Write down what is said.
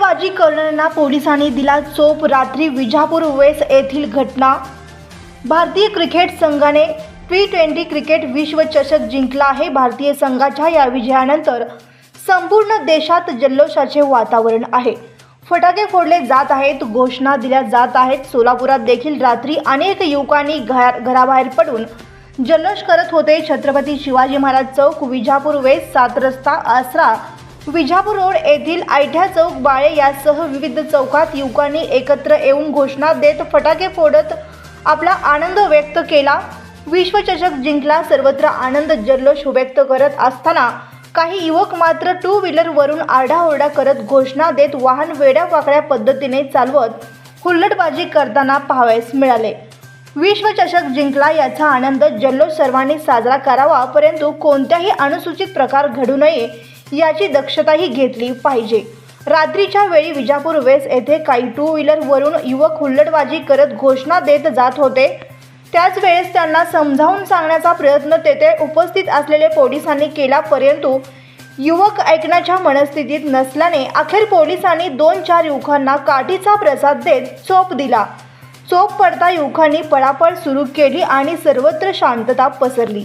हुल्लडबाजी करणाऱ्यांना पोलिसांनी दिला चोप. रात्री विजापूर वेस येथील घटना. भारतीय क्रिकेट संघाने टी ट्वेंटी क्रिकेट विश्वचषक जिंकला आहे. भारतीय संघाच्या या विजयानंतर संपूर्ण देशात जल्लोषाचे वातावरण आहे. फटाके फोडले जात आहेत घोषणा दिल्या जात आहेत. सोलापुरात देखील रात्री अनेक युवकांनी घर घराबाहेर पडून जल्लोष करत होते. छत्रपती शिवाजी महाराज चौक विजापूर वेस सात रस्ता आसरा विजापूर रोड येथील आयठ्या चौक बाळे यासह विविध चौकात युवकांनी एकत्र येऊन घोषणा देत फटाके फोडत आपला आनंद व्यक्त केला. विश्वचषक जिंकला. सर्वत्र आनंद जल्लोष व्यक्त करत असताना काही युवक मात्र टू व्हीलरवरून आरडाओरडा करत घोषणा देत वाहन वेड्या वाकड्या पद्धतीने चालवत हुल्लडबाजी करताना पाहावयास मिळाले. विश्वचषक जिंकला याचा आनंद जल्लोष सर्वांनी साजरा करावा परंतु कोणत्याही अनुसूचित प्रकार घडू नये याची दक्षताही घेतली पाहिजे. रात्रीच्या वेळी विजापूर वेस येथे काही टू व्हीलरवरून युवक हुल्लडबाजी करत घोषणा देत जात होते. त्याच वेळेस त्यांना समजावून सांगण्याचा प्रयत्न तेथे उपस्थित असलेले पोलिसांनी केला परंतु युवक ऐकण्याच्या मनस्थितीत नसल्याने अखेर पोलिसांनी दोन चार युवकांना काठीचा प्रसाद देत चोप दिला. चोप पडता युवकांनी पळापळ सुरू केली आणि सर्वत्र शांतता पसरली.